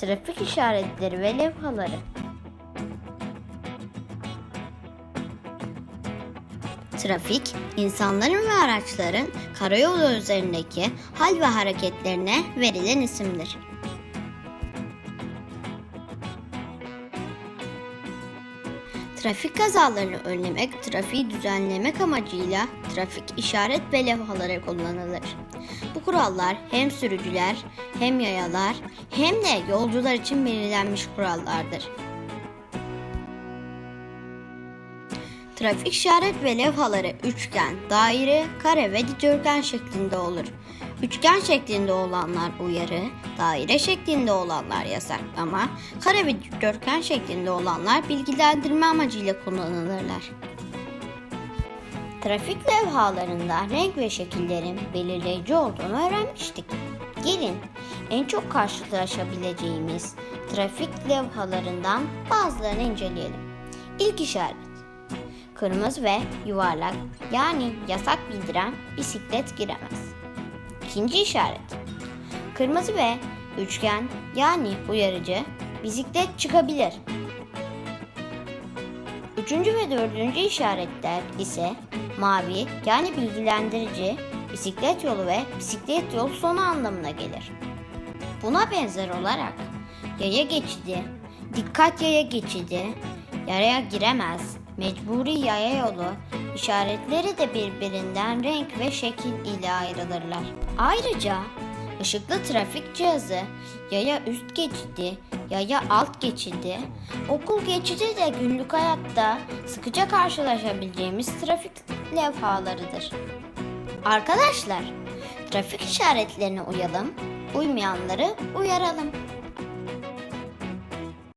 Trafik işaretleri ve levhaları. Trafik, insanların ve araçların karayolu üzerindeki hal ve hareketlerine verilen isimdir. Trafik kazalarını önlemek, trafiği düzenlemek amacıyla trafik işaret ve levhaları kullanılır. Bu kurallar hem sürücüler, hem yayalar, hem de yolcular için belirlenmiş kurallardır. Trafik işaret ve levhaları üçgen, daire, kare ve dikdörtgen şeklinde olur. Üçgen şeklinde olanlar uyarı, daire şeklinde olanlar yasaklama, kare ve dikdörtgen şeklinde olanlar bilgilendirme amacıyla kullanılırlar. Trafik levhalarında renk ve şekillerin belirleyici olduğunu öğrenmiştik. Gelin en çok karşılaşabileceğimiz trafik levhalarından bazılarını inceleyelim. İlk işaret Kırmızı ve yuvarlak yani yasak bildiren bisiklet giremez. İkinci işaret. Kırmızı ve üçgen yani uyarıcı bisiklet çıkabilir. Üçüncü ve dördüncü işaretler ise mavi yani bilgilendirici, bisiklet yolu ve bisiklet yolu sonu anlamına gelir. Buna benzer olarak yaya geçidi, dikkat yaya geçidi, yaya giremez, mecburi yaya yolu işaretleri de birbirinden renk ve şekil ile ayrılırlar. Ayrıca ışıklı trafik cihazı, yaya üst geçidi, yaya alt geçidi, okul geçidi de günlük hayatta sıkıca karşılaşabileceğimiz trafik levhalarıdır. Arkadaşlar, trafik işaretlerine uyalım, uymayanları uyaralım.